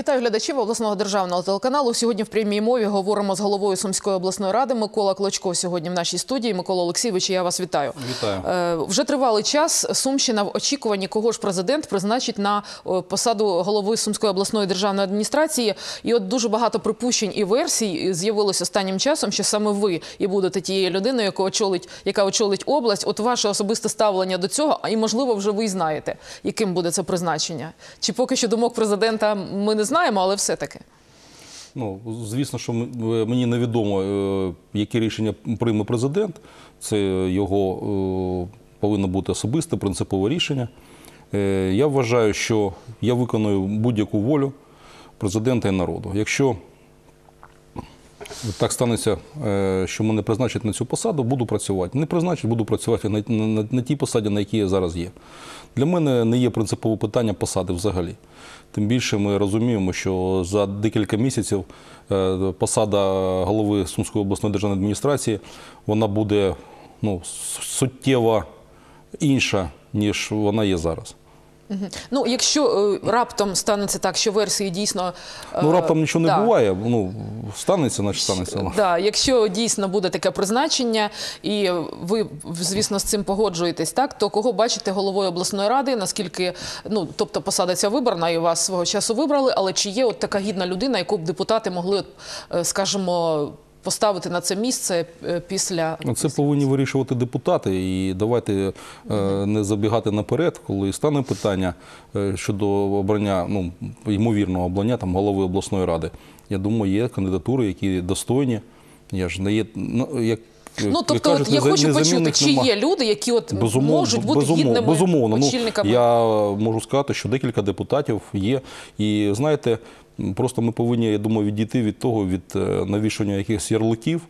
Вітаю глядачів обласного державного телеканалу. Сьогодні в прямій мові говоримо з головою Сумської обласної ради Микола Клочко. Сьогодні в нашій студії. Микола Олексійович, я вас вітаю. Вітаю. Е, Вже тривалий час. Сумщина в очікуванні, кого ж президент призначить на посаду голови Сумської обласної державної адміністрації. І от дуже багато припущень і версій з'явилось останнім часом, що саме ви і будете тією людиною, яка очолить, яка очолить область. От ваше особисте ставлення до цього, і можливо, вже ви знаєте, яким буде це призначення. Чи поки що думок президента ми не знаємо, але все таки. Ну, звісно, що е, мені невідомо, які рішення прийме президент. Це його е, повинно бути особисте, принципове рішення. Е, Я вважаю, що я виконую будь-яку волю президента і народу. Якщо так станеться, е, що мене призначать на цю посаду, буду працювати. Не призначать, буду працювати на, на, на, тій посаді, на якій я зараз є. Для мене не є принципове питання посади взагалі. Тим більше ми розуміємо, що за декілька місяців е, посада голови Сумської обласної державної адміністрації вона буде ну, суттєво інша, ніж вона є зараз. Ну, якщо е, раптом станеться так, що версії дійсно е, Ну, раптом нічого не буває. Ну, станеться, значить станеться. Да, якщо дійсно буде таке призначення, і ви, звісно, з цим погоджуєтесь, так то кого бачите головою обласної ради? Наскільки ну тобто посада ця вибрана, і вас свого часу вибрали, але чи є от така гідна людина, яку б депутати могли, е, скажімо, поставити на це місце е, після Ну, Це повинні вирішувати депутати. І давайте е, не забігати наперед, коли стане питання е, щодо обрання, ну ймовірного обрання там голови обласної ради. Я думаю, є кандидатури, які достойні. Я ж не є ну, як. Ну, тобто, от я хочу почути, чи нема. є люди, які от можуть бути безумовно, гідними безумовно. очільниками. Ну, я можу сказати, що декілька депутатів є. І знаєте, просто ми повинні, я думаю, відійти від того, від е, навішування якихось ярликів.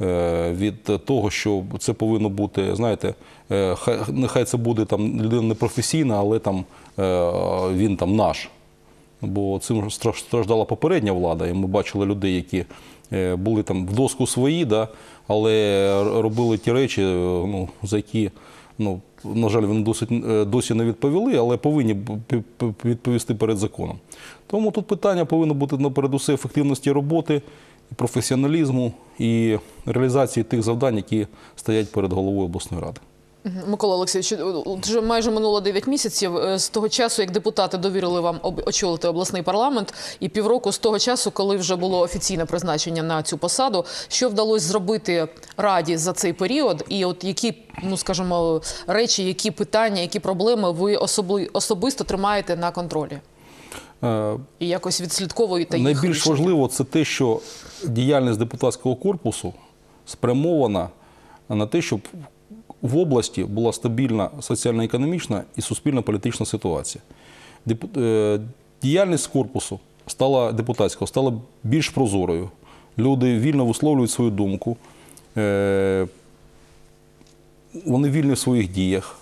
е, Від того, що це повинно бути, знаєте, е, хай нехай це буде там людина непрофесійна, але там він там наш. Бо цим страждала попередня влада, і ми бачили людей, які були там в доску свої, да, але робили ті речі, ну, за які, ну, на жаль, вони досить, е, досі не відповіли, але повинні відповісти перед законом. Тому тут питання повинно бути наперед усе ефективності роботи, професіоналізму і реалізації тих завдань, які стоять перед головою обласної ради. Микола Олексійович, вже майже минуло 9 місяців е, з того часу, як депутати довірили вам очолити обласний парламент, і півроку з того часу, коли вже було офіційне призначення на цю посаду. Що вдалося зробити раді за цей період? І от які, ну скажімо, речі, які питання, які проблеми ви особли, особисто тримаєте на контролі Е, і якось відслідковуєте їх? Найбільш важливо це те, що діяльність депутатського корпусу спрямована на те, щоб в області була стабільна соціально-економічна і суспільно-політична ситуація. Е, Діяльність корпусу стала депутатського стала більш прозорою. Люди вільно висловлюють свою думку. Е, вони вільні в своїх діях,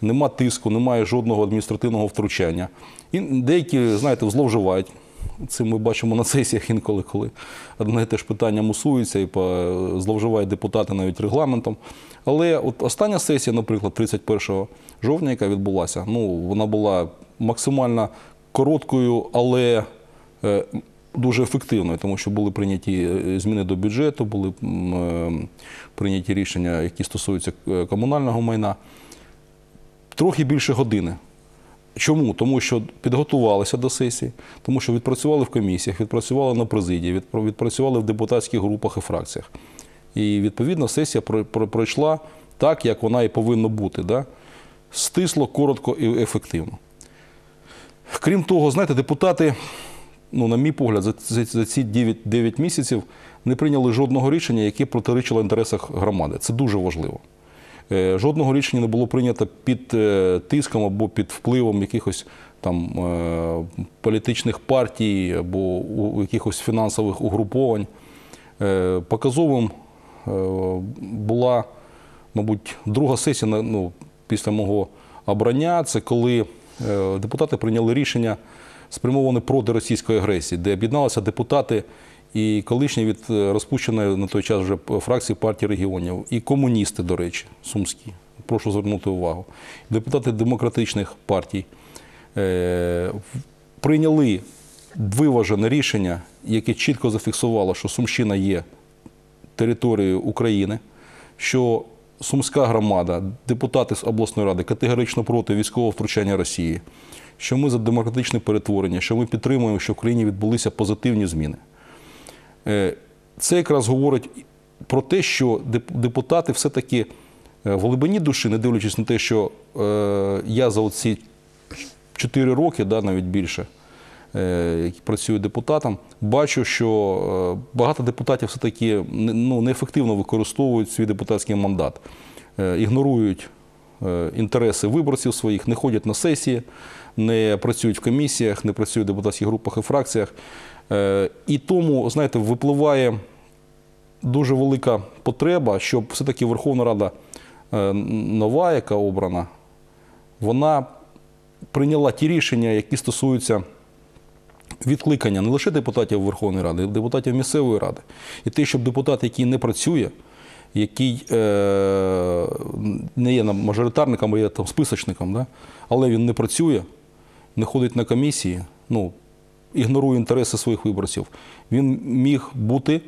нема тиску, немає жодного адміністративного втручання. І деякі, знаєте, зловживають. Це ми бачимо на сесіях інколи, коли одне те ж питання мусується і зловживають депутати навіть регламентом. Але от остання сесія, наприклад, 31 жовтня, яка відбулася, ну, вона була максимально короткою, але е, дуже ефективною, тому що були прийняті е, зміни до бюджету, були е, прийняті рішення, які стосуються е, комунального майна. Трохи більше години. Чому? Тому що підготувалися до сесії, тому що відпрацювали в комісіях, відпрацювали на президії, відпрацювали в депутатських групах і фракціях. І відповідно сесія про- про- пройшла так, як вона і повинна бути. Да? Стисло, коротко і ефективно. Крім того, знаєте, депутати, ну, на мій погляд, за, за, за ці 9, 9 місяців не прийняли жодного рішення, яке протиричило інтересах громади. Це дуже важливо. Е, Жодного рішення не було прийнято під е, тиском або під впливом якихось там е, політичних партій або якихось фінансових угруповань. Показовим була, мабуть, друга сесія ну, після мого обрання. Це коли депутати прийняли рішення спрямоване проти російської агресії, де об'єдналися депутати і колишні від е, розпущеної на той час вже фракції партії регіонів, і комуністи, до речі, сумські. Прошу звернути увагу. Депутати демократичних партій е, прийняли виважене рішення, яке чітко зафіксувало, що Сумщина є територією України, що Сумська громада, депутати з обласної ради категорично проти військового втручання Росії, що ми за демократичне перетворення, що ми підтримуємо, що в країні відбулися позитивні зміни. Е, Це якраз говорить про те, що депутати все-таки е, в глибині душі, не дивлячись на те, що е, я за оці 4 роки, да, навіть більше, які працюю депутатом, бачу, що багато депутатів все-таки ну, неефективно використовують свій депутатський мандат, ігнорують інтереси виборців своїх, не ходять на сесії, не працюють в комісіях, не працюють в депутатських групах і фракціях. Е, І тому, знаєте, випливає дуже велика потреба, щоб все-таки Верховна Рада е, нова, яка обрана, вона прийняла ті рішення, які стосуються відкликання не лише депутатів Верховної Ради, а й депутатів місцевої ради. І те, щоб депутат, який не працює, який е, не є мажоритарником, а є там списочником, да? але він не працює, не ходить на комісії, ну, ігнорує інтереси своїх виборців, він міг бути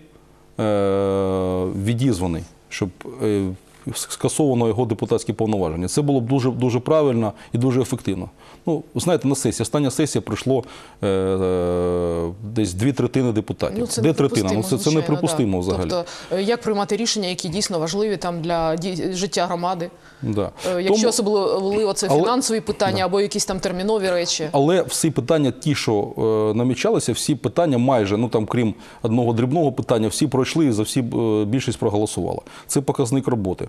е, відізваний, щоб е, скасовано його депутатські повноваження. Це було б дуже, дуже правильно і дуже ефективно. Ну, знаєте, на сесії, остання сесія пройшло е, е, десь дві третини депутатів. Де третина? Ну, це, це неприпустимо да. взагалі. Тобто, е, як приймати рішення, які дійсно важливі там для життя громади? Да. Е, Якщо Тому- особливо це Але- фінансові питання або якісь там термінові речі. Але всі питання, ті, що е, намічалися, всі питання майже, ну там, крім одного дрібного питання, всі пройшли і за всі е, більшість проголосувала. Це показник роботи.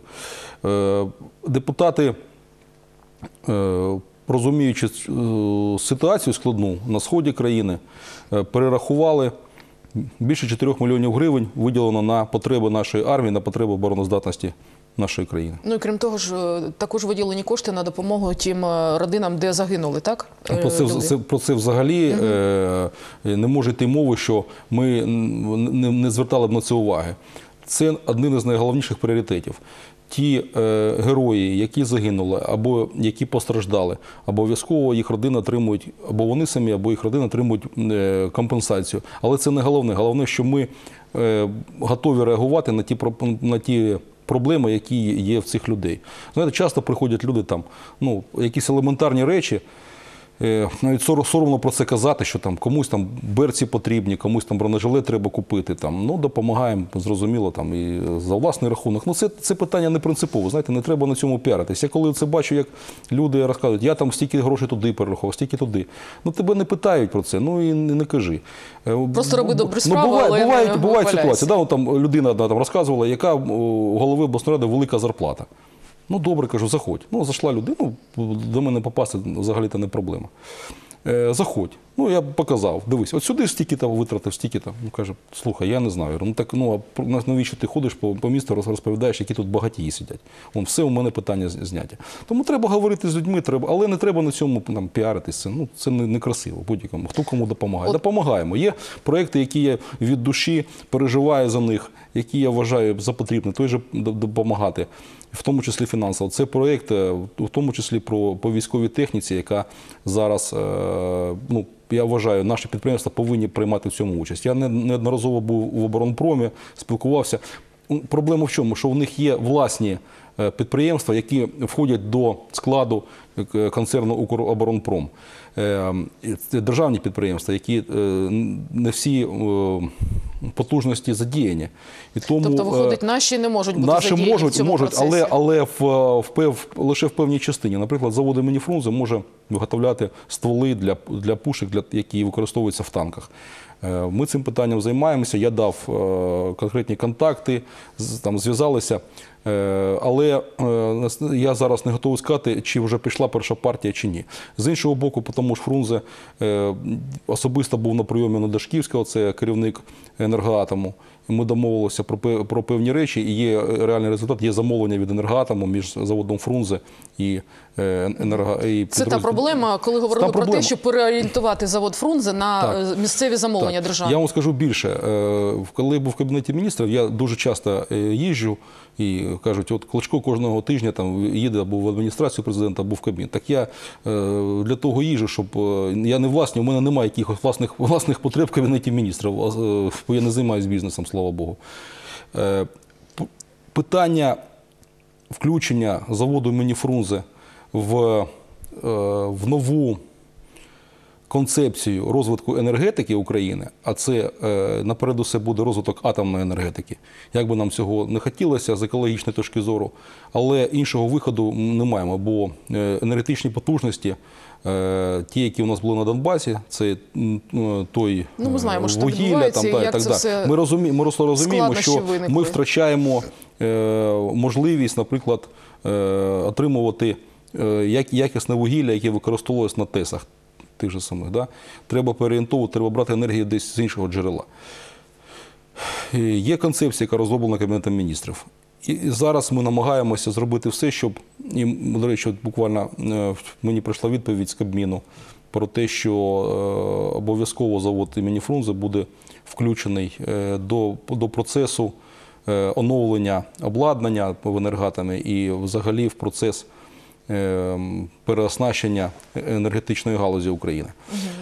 Е, депутати, е, розуміючи е, ситуацію складну на сході країни, перерахували. Більше 4 мільйонів гривень виділено на потреби нашої армії, на потреби обороноздатності нашої країни. Ну і крім того ж, також виділені кошти на допомогу тим родинам, де загинули, так? Про це, люди? це, про це взагалі е, не може йти мови, що ми не, не звертали б на це уваги. Це один із найголовніших пріоритетів. Ті е, герої, які загинули, або які постраждали, обов'язково їх родини отримують, або вони самі, або їх родини отримують е, компенсацію. Але це не головне. Головне, що ми е, готові реагувати на ті, на ті проблеми, які є в цих людей. Знаєте, часто приходять люди там, ну, якісь елементарні речі. Е, Навіть соромно про це казати, що там комусь там берці потрібні, комусь там бронежилет треба купити. Там, ну, допомагаємо, зрозуміло, там, і за власний рахунок. Ну, це, це питання не принципове. Знаєте, не треба на цьому піаритись. Я коли це бачу, як люди розказують, я там стільки грошей туди перерахував, стільки туди. Ну, тебе не питають про це, ну і не, не кажи. Е, Просто роби ну, справи, буває, але не бувають, бувають ситуації. Да, от там людина одна там розказувала, яка у голови обласної ради велика зарплата. Ну, добре, кажу, заходь. Ну, зайшла людина, до мене попасти взагалі-то не проблема. Е, заходь. Ну, я показав, дивись, от сюди стільки там витратив, стільки там. Ну, каже, слухай, я не знаю. Я говорю, Ну так ну а навіщо ти ходиш по, по місту, розповідаєш, які тут багатії сидять. Вон, все у мене питання зняті. Тому треба говорити з людьми, треба, але не треба на цьому там, піаритися. Ну, це не, не красиво будь-якому. Хто кому допомагає. От- Допомагаємо. Є проекти, які я від душі переживаю за них, які я вважаю за потрібне, той же допомагати. В тому числі фінансово. Це проєкт, е, в тому числі про по військовій техніці, яка зараз, е, ну я вважаю, наші підприємства повинні приймати в цьому участь. Я неодноразово був в оборонпромі, спілкувався. Проблема в чому? Що в них є власні е, підприємства, які входять до складу е, концерну Укроборонпром. Е, Це державні підприємства, які е, не всі потужності задіяні. І тому, Тобто, е, виходить, наші не можуть бути Наші задіяні можуть, в цьому можуть процесі. але, але в, в, пев, лише в певній частині. Наприклад, завод імені Фрунзе може виготовляти стволи для, для пушек, для, які використовуються в танках. Е, Ми цим питанням займаємося. Я дав конкретні контакти, там зв'язалися. Е, Але е, я зараз не готовий сказати, чи вже пішла перша партія, чи ні. З іншого боку, тому ж Фрунзе е, особисто був на прийомі на Дашківського, це керівник енергоатому. Ми домовилися про, про певні речі, і є реальний результат, є замовлення від енергоатому між заводом Фрунзе і енерго і Це та проблема, коли говорили Та про проблема. те, щоб переорієнтувати завод Фрунзе на Так. місцеві замовлення Так, державні. Я вам скажу більше. Коли був в кабінеті міністрів, я дуже часто їжджу і кажуть, от Кличко кожного тижня там їде або в адміністрацію президента, або в кабінет. Так я е, для того їжджу, щоб е, я не власний, у мене немає якихось власних, власних потреб в кабінеті міністрів, а, е, бо я не займаюся бізнесом, слава Богу. Питання включення заводу імені Фрунзе в, в нову концепцію розвитку енергетики України, а це е, наперед усе буде розвиток атомної енергетики. Як би нам цього не хотілося з екологічної точки зору, але іншого виходу не маємо, бо е, енергетичні потужності, е, ті, які у нас були на Донбасі, це той Ну, ми знаємо, що вугілля, там, та, і так далі. Ми розуміємо, ми розуміємо, що ми втрачаємо можливість, наприклад, отримувати якісне вугілля, яке використовувалось на ТЕСах тих же самих. Да? Треба переорієнтовувати, треба брати енергію десь з іншого джерела. Є концепція, яка розроблена Кабінетом міністрів. І зараз ми намагаємося зробити все, щоб, і, до речі, буквально е, мені прийшла відповідь з Кабміну про те, що е, обов'язково завод імені Фрунзе буде включений е, до, до процесу оновлення обладнання в енергатами і взагалі в процес переоснащення енергетичної галузі України.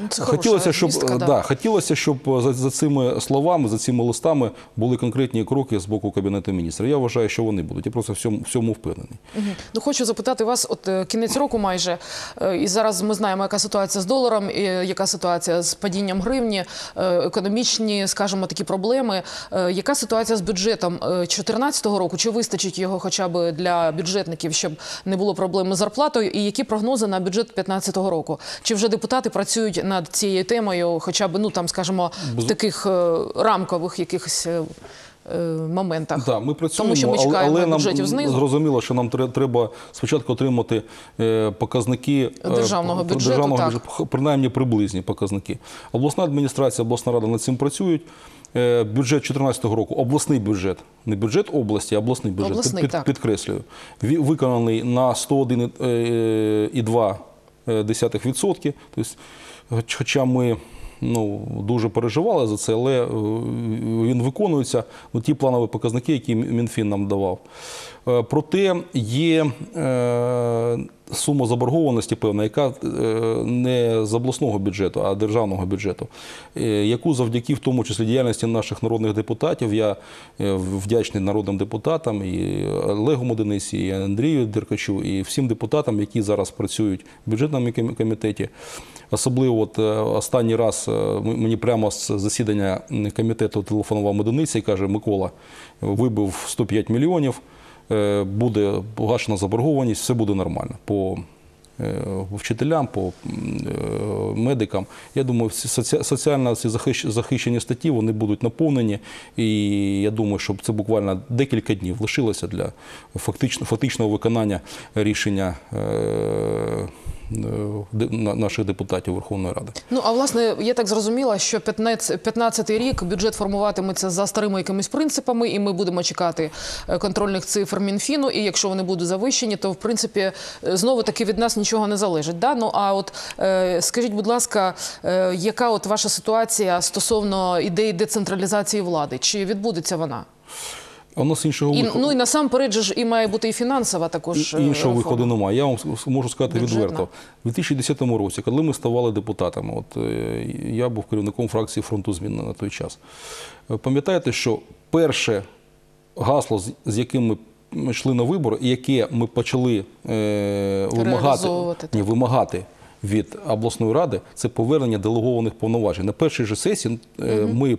Це Хотілося, щоб звістка, е, да. да, хотілося, щоб за, за цими словами, за цими листами були конкретні кроки з боку кабінету міністрів. Я вважаю, що вони будуть. Я просто в цьому, в цьому впевнений. Мгм. Ну, хочу запитати вас, от е, кінець року майже, е, і зараз ми знаємо, яка ситуація з доларом, і яка ситуація з падінням гривні, е, економічні, скажімо, такі проблеми. Е, Яка ситуація з бюджетом 2014 року? Чи вистачить його хоча б для бюджетників, щоб не було проблем з зарплатою? І які прогнози на бюджет 2015 року? Чи вже депутати працюють над цією темою, хоча б, ну там, скажімо, в таких е, рамкових якихось е, е, моментах? Да, ми працюємо, Тому що ми чекаємо але, нам бюджетів знизу. зрозуміло, що нам треба спочатку отримати показники Державного бюджету, державного так. бюджету, принаймні приблизні показники. Обласна адміністрація, обласна рада над цим працюють. Е, Бюджет 2014 року, обласний бюджет, не бюджет області, а обласний бюджет, Обласний, під, так. підкреслюю, виконаний на 101,2%. Тобто, хоча ми ну, дуже переживали за це, але е, він виконується, ну, ті планові показники, які Мінфін нам давав. Е, Проте є е, сума заборгованості певна, яка е, не з обласного бюджету, а державного бюджету, яку завдяки в тому числі діяльності наших народних депутатів, я вдячний народним депутатам, і Олегу Модениці, і Андрію Деркачу, і всім депутатам, які зараз працюють в бюджетному комітеті. Особливо от, останній раз мені прямо з засідання комітету телефонував Медениця і каже, Микола вибив 105 мільйонів, буде погашена заборгованість, все буде нормально. По е, вчителям, по е, медикам. Я думаю, соціально ці захищені статті вони будуть наповнені. І я думаю, що це буквально декілька днів лишилося для фактично, фактичного виконання рішення е, е, наших депутатів Верховної Ради. Ну а власне, я так зрозуміла, що 15 15-й рік бюджет формуватиметься за старими якимись принципами, і ми будемо чекати е, контрольних цифр Мінфіну. І якщо вони будуть завищені, то в принципі знову таки від нас нічого не залежить. Да? Ну а от е, скажіть, будь ласка, е, яка от ваша ситуація стосовно ідеї децентралізації влади? Чи відбудеться вона? У нас іншого І, виходу. ну і насамперед же ж і має бути і фінансова також. е, Іншого реформа. виходу немає. Я вам можу сказати Бюджетна. відверто. У 2010 році, коли ми ставали депутатами, от е, я був керівником фракції фронту змін на той час. Пам'ятаєте, що перше гасло, з- з яким ми йшли на вибори, і яке ми почали е, вимагати, ні, вимагати від обласної ради, це повернення делегованих повноважень. На першій же сесії е, ми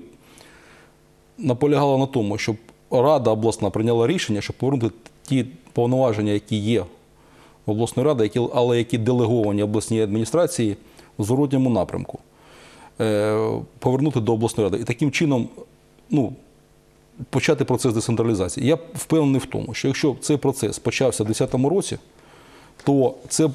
наполягала на тому, щоб Рада обласна прийняла рішення, щоб повернути ті повноваження, які є в обласної ради, які, але які делеговані обласній адміністрації в зворотньому напрямку, е, повернути до обласної ради. І таким чином ну, почати процес децентралізації. Я впевнений в тому, що якщо цей процес почався в 2010 році, то це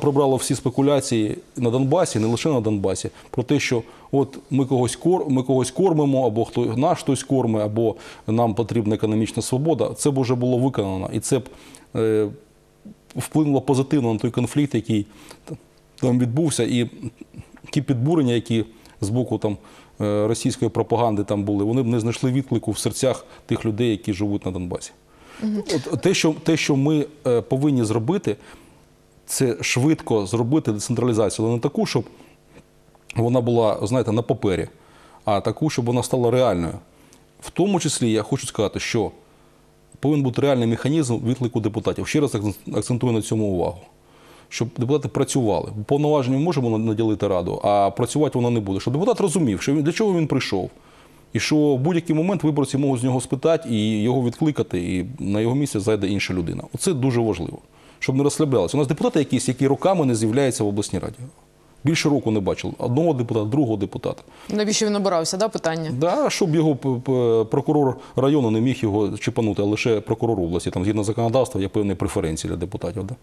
прибрало всі спекуляції на Донбасі, не лише на Донбасі, про те, що от ми когось кор, ми когось кормимо, або хто наш хтось кормить, або нам потрібна економічна свобода. Це б вже було виконано, і це б е, вплинуло позитивно на той конфлікт, який там відбувся, і ті підбурення, які з боку там, е, російської пропаганди там були, вони б не знайшли відклику в серцях тих людей, які живуть на Донбасі. От, те, що, те, що ми е, повинні зробити, це швидко зробити децентралізацію, але не таку, щоб вона була, знаєте, на папері, а таку, щоб вона стала реальною. В тому числі я хочу сказати, що повинен бути реальний механізм відклику депутатів. Ще раз акцентую на цьому увагу. Щоб депутати працювали. Повноваження можемо наділити раду, а працювати вона не буде. Щоб депутат розумів, що він, для чого він прийшов. І що в будь-який момент виборці можуть з нього спитати і його відкликати, і на його місце зайде інша людина. Оце дуже важливо, щоб не розслаблялися. У нас депутати якісь, які роками не з'являються в обласній раді. Більше року не бачили. Одного депутата, другого депутата. Навіщо він обирався? Да, питання? Да, щоб його прокурор району не міг його чіпанути, а лише прокурор області. Там згідно законодавства є певні преференції для депутатів. Да?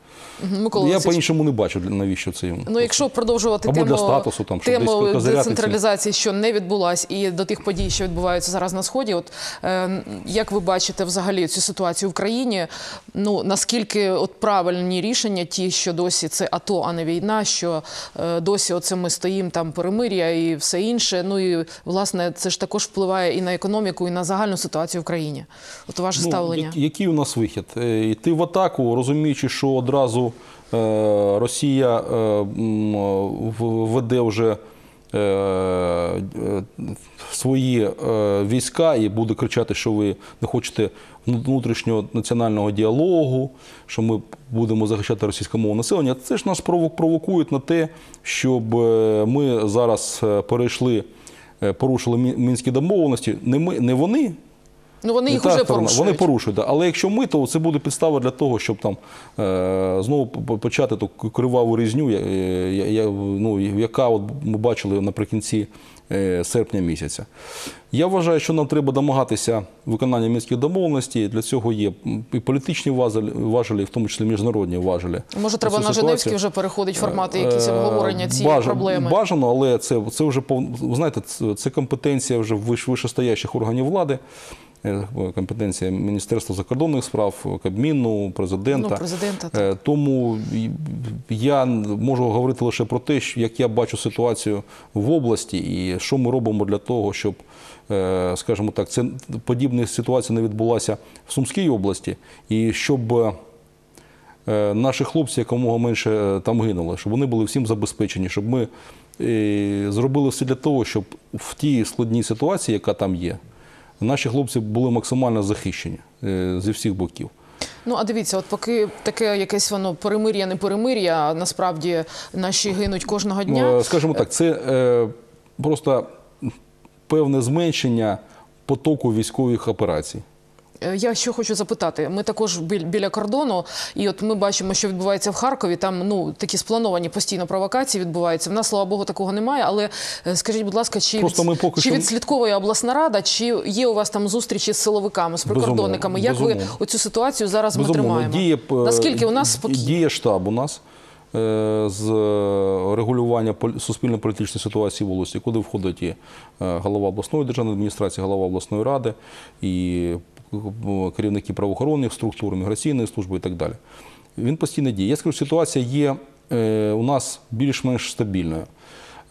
Микола Я по-іншому не бачу, навіщо це йому. Ну, якщо продовжувати Або тему, для статусу, там, щоб тему десь децентралізації, що не відбулась, і до тих подій, що відбуваються зараз на сході, от е, як ви бачите взагалі цю ситуацію в країні? Ну наскільки от правильні рішення, ті, що досі це АТО, а не війна, що е, досі оце ми стоїмо там перемир'я і все інше. Ну і власне це ж також впливає і на економіку, і на загальну ситуацію в країні. От ваше ставлення. Ну, я- який у нас вихід? Е, Йти в атаку, розуміючи, що одразу е, Росія е, веде вже е, е, свої е, війська і буде кричати, що ви не хочете внутрішнього національного діалогу, що ми будемо захищати російськомовне населення. Це ж нас прово- провокують на те, щоб е, ми зараз е, перейшли, е, порушили мінські домовленості. Не ми, не вони. Ну вони їх уже порушують. Вони порушують. Да. Але якщо ми, то це буде підстава для того, щоб там е, знову почати ту криваву різню, я, я, ну, яка от ми бачили наприкінці е, серпня місяця. Я вважаю, що нам треба домагатися виконання мінських домовленостей. Для цього є і політичні важелі, в тому числі міжнародні важелі. Може, треба на ситуацію. Женевський вже переходить формати якісь Е, обговорення цієї бажано- проблеми. Бажано, але це, це вже ви знаєте, це, компетенція вже виш, вищестоящих органів влади, компетенція Міністерства закордонних справ, Кабміну, президента. Ну, президента, так. Е, Тому я можу говорити лише про те, як я бачу ситуацію в області, і що ми робимо для того, щоб, е, скажімо так, це подібна ситуація не відбулася в Сумській області, і щоб. е, е, наші хлопці якомога менше е, там гинули, щоб вони були всім забезпечені, щоб ми е, зробили все для того, щоб в тій складній ситуації, яка там є, наші хлопці були максимально захищені е, зі всіх боків. Ну а дивіться, от поки таке якесь воно перемир'я, не перемир'я, насправді наші гинуть кожного дня. Е, Скажімо так, це е, просто певне зменшення потоку військових операцій. Е, Я що хочу запитати. Ми також біля кордону, і от ми бачимо, що відбувається в Харкові. Там ну такі сплановані постійно провокації відбуваються. В нас, слава Богу, такого немає. Але е, скажіть, будь ласка, чи, від- ми поки чи що- відслідковує обласна рада, чи є у вас там зустрічі з силовиками, з Безумовно, прикордонниками? Як ви безумовно. оцю ситуацію зараз ми тримаємо? діє, е, Наскільки у нас спокійно? діє штаб у нас з регулювання полі- суспільно-політичної ситуації в області, куди входить і голова обласної державної адміністрації, голова обласної ради, і керівники правоохоронних структур, міграційної служби і так далі. Він постійно діє. Я скажу, ситуація є е, у нас більш-менш стабільною.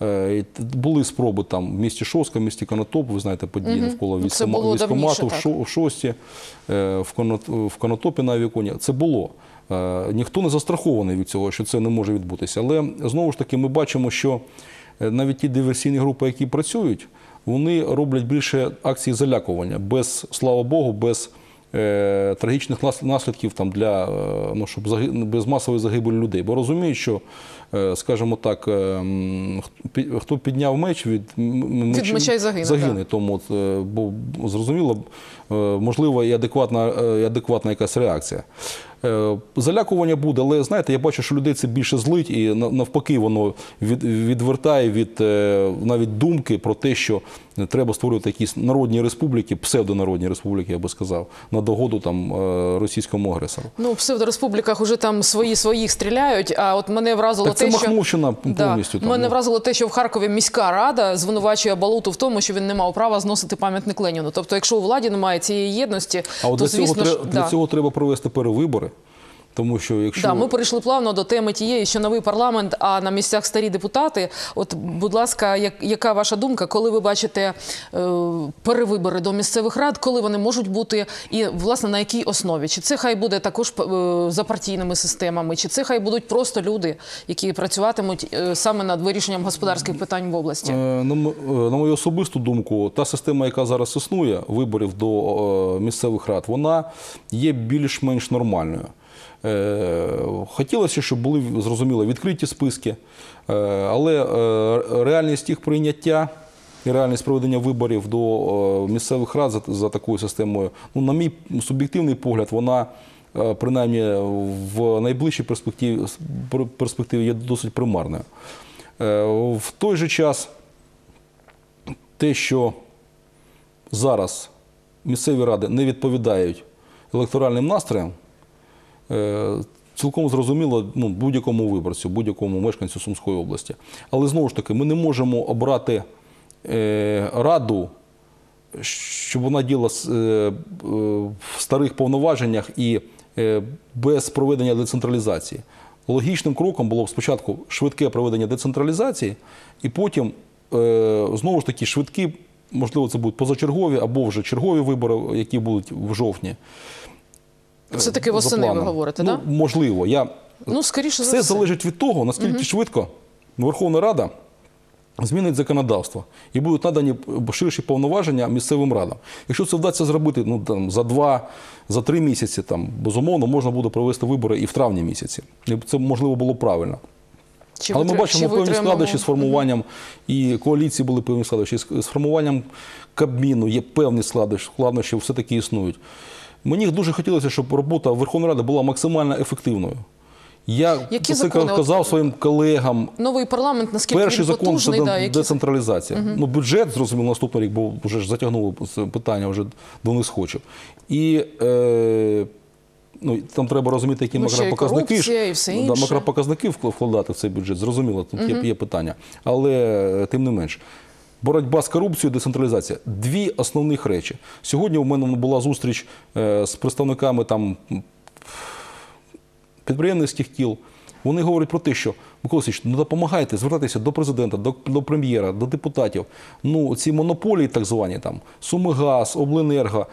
Е, Були спроби там в місті Шостка, в місті Конотоп, ви знаєте, події навколо Ну, це військома- було давніше, в Шості, е, в Конотопі на Авіконі. Це було. Ніхто не застрахований від цього, що це не може відбутися. Але знову ж таки, ми бачимо, що навіть ті диверсійні групи, які працюють, вони роблять більше акцій залякування, без, слава Богу, без е, трагічних наслідків там, для, е, ну, щоб заги- без масової загибелі людей. Бо розуміють, що, е, скажімо так, е, хто підняв меч від, меча й загине, загине. Тому от, е, бо зрозуміло, можливо, і адекватна, е, і адекватна якась реакція. Е, Залякування буде, але знаєте, я бачу, що людей це більше злить, і навпаки, воно від, відвертає від е, навіть думки про те, що треба створювати якісь народні республіки, псевдонародні республіки, я би сказав, на догоду там е, російському агресору. Ну, в псевдореспубліках уже там свої своїх стріляють. А от мене вразило Так це те, що Махновщина Да. повністю. там, Мене ну. вразило те, що в Харкові міська рада звинувачує Балуту в тому, що він не мав права зносити пам'ятник Леніну. Тобто, якщо у владі немає цієї єдності, А от то для, звісно цього, ж для да. цього треба провести перевибори. Тому що якщо Да, ми перейшли плавно до теми тієї, що новий парламент, а на місцях старі депутати. От, будь ласка, як, яка ваша думка, коли ви бачите е, перевибори до місцевих рад, коли вони можуть бути, і власне на якій основі? Чи це хай буде також е, за партійними системами, чи це хай будуть просто люди, які працюватимуть е, саме над вирішенням господарських питань в області? Е, На, е, на мою особисту думку, та система, яка зараз існує, виборів до е, місцевих рад, вона є більш-менш нормальною. Е, Хотілося, щоб були зрозуміло відкриті списки, е, але е, реальність їх прийняття і реальність проведення виборів до місцевих рад за, за такою системою, ну, на мій суб'єктивний погляд, вона принаймні в найближчій перспективі, перспективі є досить примарною. В той же час те, що зараз місцеві ради не відповідають електоральним настроям, цілком зрозуміло ну, будь-якому виборцю, будь-якому мешканцю Сумської області. Але знову ж таки, ми не можемо обрати е, раду, щоб вона діла е, е, в старих повноваженнях і е, без проведення децентралізації. Логічним кроком було б спочатку швидке проведення децентралізації, і потім е, знову ж таки швидкі, можливо, це будуть позачергові або вже чергові вибори, які будуть в жовтні. Все таки восени ви говорите, ну, так? Можливо, я Ну, скоріше за все все. залежить від того, наскільки швидко Верховна Рада змінить законодавство і будуть надані ширші повноваження місцевим радам. Якщо це вдасться зробити ну, там, за два, за три місяці, там, безумовно, можна буде провести вибори і в травні місяці. Це можливо було правильно. Чи Але ми бачимо чи певні витримаємо? складнощі з формуванням і коаліції були певні складнощі, з формуванням Кабміну є певні складнощі, складнощі все-таки існують. Мені дуже хотілося, щоб робота Верховної Ради була максимально ефективною. Я Які це закони? казав своїм колегам. Новий парламент, наскільки Перший він закон це да, децентралізація. Ну, бюджет, зрозуміло, наступний рік, бо вже ж затягнули це питання, вже до них схочів. І е, ну, там треба розуміти, які Ну, макропоказники. все Да, макропоказники вкладати в цей бюджет, зрозуміло, тут є, є питання. Але е, тим не менш. Боротьба з корупцією, децентралізація дві основних речі. Сьогодні у мене була зустріч е, з представниками там підприємницьких кіл. Вони говорять про те, що Микола Васильович, ну допомагайте, звертайтеся до президента, до, до прем'єра, до депутатів. Ну, ці монополії, так звані там Сумигаз, Обленерго,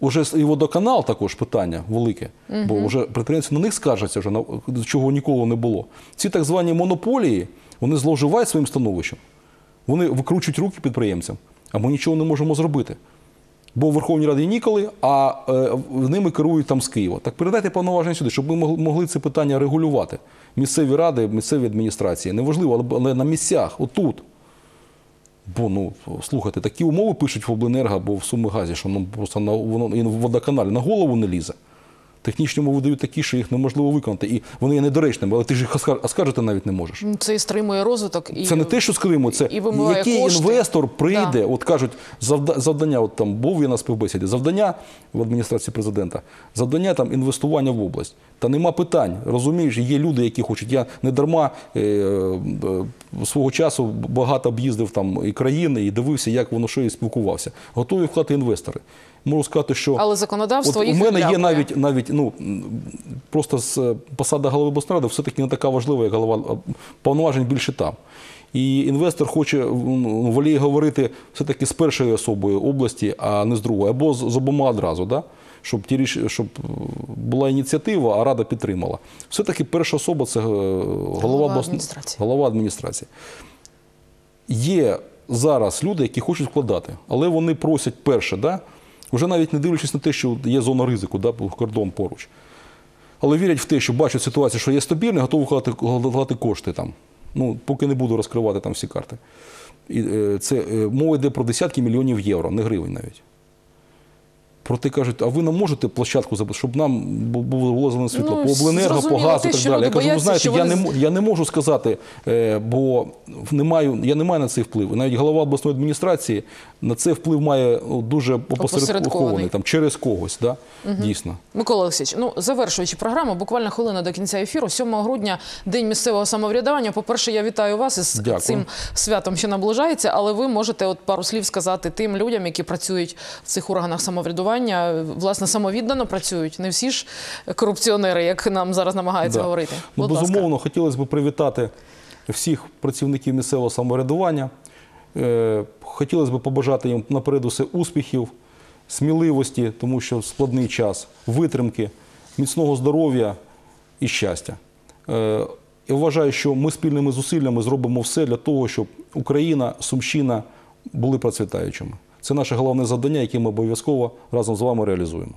уже і водоканал також питання велике, бо вже підприємці на них скаржаться, вже чого ніколи не було. Ці так звані монополії, вони зловживають своїм становищем. Вони викручують руки підприємцям, а ми нічого не можемо зробити. Бо в Верховній Раді ніколи, а е, ними керують там з Києва. Так передайте повноваження сюди, щоб ми могли, це питання регулювати. Місцеві ради, місцеві адміністрації. Неважливо, але, на місцях, отут. Бо ну слухайте, такі умови пишуть в обленерго або в Сумигазі, що ну просто на воно і в водоканалі на голову не лізе. Технічні умови дають такі, що їх неможливо виконати. І вони є недоречними, але ти ж їх оскаржити навіть не можеш. Це і стримує розвиток. І... Це не те, що з це і який кошти. інвестор прийде, Да. от кажуть, завдання, от там був я на співбесіді, завдання в адміністрації президента, завдання там інвестування в область. Та нема питань. Розумієш, є люди, які хочуть. Я не дарма е, е, свого часу багато об'їздив там і країни, і дивився, як воно що і спілкувався. Готові вклати інвестори. Можу сказати, що Але законодавство От їх у мене є навіть навіть ну просто з посада голови обласної все-таки не така важлива, як голова повноважень більше там. І інвестор хоче ну, воліє говорити все-таки з першою особою області, а не з другою, або з, з обома одразу, да? Щоб, ті ріш... щоб е, була ініціатива, а рада підтримала. Все-таки перша особа це е, голова, адміністрації. голова адміністрації. Є зараз люди, які хочуть вкладати, але вони просять перше, да? вже навіть не дивлячись на те, що є зона ризику, да? кордон поруч. Але вірять в те, що бачать ситуацію, що є стабільне, готові вкладати, вкладати кошти там. Ну, поки не буду розкривати там всі карти. І, е, це, мова йде про десятки мільйонів євро, не гривень навіть. Проте кажуть, а ви нам можете площадку забити, щоб нам бу- було вложено світло Ну, по обленерго, по газу і так далі. Я кажу, ви бояться, знаєте, я вони не, я не можу сказати, е, бо не маю, я не маю на це впливу. Навіть голова обласної адміністрації на це вплив має ну, дуже Опосередкований. там, через когось, да? дійсно. Микола Олексійович, ну завершуючи програму, буквально хвилина до кінця ефіру. 7 грудня, день місцевого самоврядування. По-перше, я вітаю вас із Дякую. цим святом, що наближається. Але ви можете от пару слів сказати тим людям, які працюють в цих органах самоврядування. Самоврядування власне самовіддано працюють. Не всі ж корупціонери, як нам зараз намагаються Да. говорити. Ну, Будь ласка. безумовно, хотілося б привітати всіх працівників місцевого самоврядування. Е, Хотілося б побажати їм наперед усе успіхів, сміливості, тому що складний час, витримки, міцного здоров'я і щастя. Е, Я вважаю, що ми спільними зусиллями зробимо все для того, щоб Україна, Сумщина були процвітаючими. Це наше головне завдання, яке ми обов'язково разом з вами реалізуємо.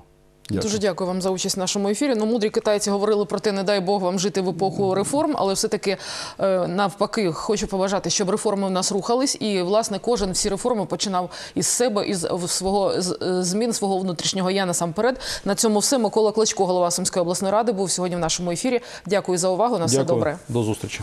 Дякую. Дуже дякую вам за участь в нашому ефірі. Ну, мудрі китайці говорили про те, не дай Бог вам жити в епоху реформ, але все-таки е, навпаки хочу побажати, щоб реформи в нас рухались. І, власне, кожен всі реформи починав із себе, із свого з- е, змін свого внутрішнього я насамперед. На цьому все. Микола Клочко, голова Сумської обласної ради, був сьогодні в нашому ефірі. Дякую за увагу. На все Дякую. добре. До зустрічі.